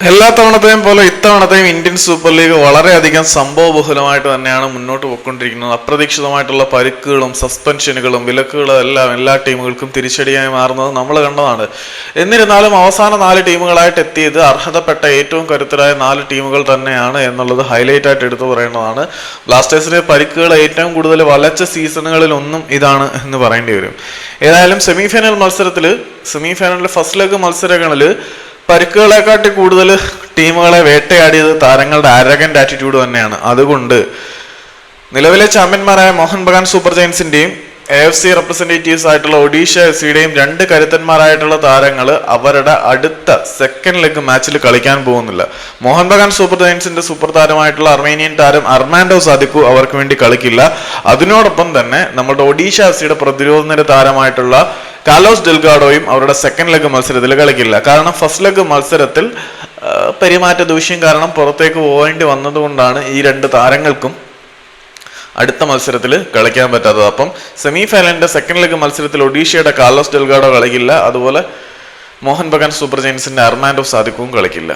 എല്ലാ തവണത്തെയും പോലെ ഇത്തവണത്തെയും Indian super league വളരെയധികം സംഭവബഹുലമായിട്ട് തന്നെയാണ് മുന്നോട്ട് പോയിക്കൊണ്ടിരിക്കുന്നത്. അപ്രതീക്ഷിതമായിട്ടുള്ള പരുക്കുകളും സസ്പെൻഷനുകളും വിലക്കുകളും എല്ലാം എല്ലാ ടീമുകൾക്കും തിരിച്ചടിയായി മാറുന്നത് നമ്മൾ കണ്ടതാണ്. എന്നിരുന്നാലും അവസാന നാല് ടീമുകളായിട്ട് എത്തിയത് അർഹതപ്പെട്ട ഏറ്റവും കരുത്തരായ നാല് ടീമുകൾ തന്നെയാണ് എന്നുള്ളത് ഹൈലൈറ്റ് ആയിട്ട് എടുത്തു പറയേണ്ടതാണ്. ബ്ലാസ്റ്റേഴ്സിന്റെ പരിക്കുകൾ ഏറ്റവും കൂടുതൽ വലച്ച സീസണുകളിൽ ഒന്നും ഇതാണ് എന്ന് പറയേണ്ടി വരും. ഏതായാലും സെമി ഫൈനൽ മത്സരത്തിൽ സെമി ഫൈനലിലെ ഫസ്റ്റ് ലെഗ് മത്സരങ്ങളിൽ പരിക്കുകളെക്കാട്ടി കൂടുതൽ ടീമുകളെ വേട്ടയാടിയത് താരങ്ങളുടെ അരകന്റെ ആറ്റിറ്റ്യൂഡ് തന്നെയാണ്. അതുകൊണ്ട് നിലവിലെ ചാമ്പ്യന്മാരായ മോഹൻ ബഗാൻ സൂപ്പർ ജയൻസിന്റെയും എ എഫ് സി റെപ്രസെന്റേറ്റീവ്സ് ആയിട്ടുള്ള ഒഡീഷ എഫ് സിയുടെയും രണ്ട് കരുത്തന്മാരായിട്ടുള്ള താരങ്ങൾ അവരുടെ അടുത്ത സെക്കൻഡ് ലെഗ് മാച്ചിൽ കളിക്കാൻ പോകുന്നില്ല. മോഹൻ ബഗാൻ സൂപ്പർ ജയൻസിന്റെ സൂപ്പർ താരമായിട്ടുള്ള അർമേനിയൻ താരം അർമാൻഡോ സാദിക്കു അവർക്ക് വേണ്ടി കളിക്കില്ല. അതിനോടൊപ്പം തന്നെ നമ്മുടെ ഒഡീഷ എഫ് സിയുടെ പ്രതിരോധ നിര താരമായിട്ടുള്ള കാലോസ് ഡെൽഗാഡോയും അവരുടെ സെക്കൻഡ് ലെഗ് മത്സരത്തിൽ കളിക്കില്ല. കാരണം ഫസ്റ്റ് ലെഗ് മത്സരത്തിൽ പെരുമാറ്റ ദൂഷ്യം കാരണം പുറത്തേക്ക് പോകേണ്ടി വന്നതുകൊണ്ടാണ് ഈ രണ്ട് താരങ്ങൾക്കും അടുത്ത മത്സരത്തിൽ കളിക്കാൻ പറ്റാത്തത്. അപ്പം സെമി ഫൈനലിന്റെ സെക്കൻഡ് ലെഗ് മത്സരത്തിൽ ഒഡീഷയുടെ കാർലോസ് ഡെൽഗാഡോ കളിക്കില്ല. അതുപോലെ മോഹൻ ബഗാൻ സൂപ്പർ ജയൻസിന്റെ അർമാൻഡോ സാധിക്കും കളിക്കില്ല.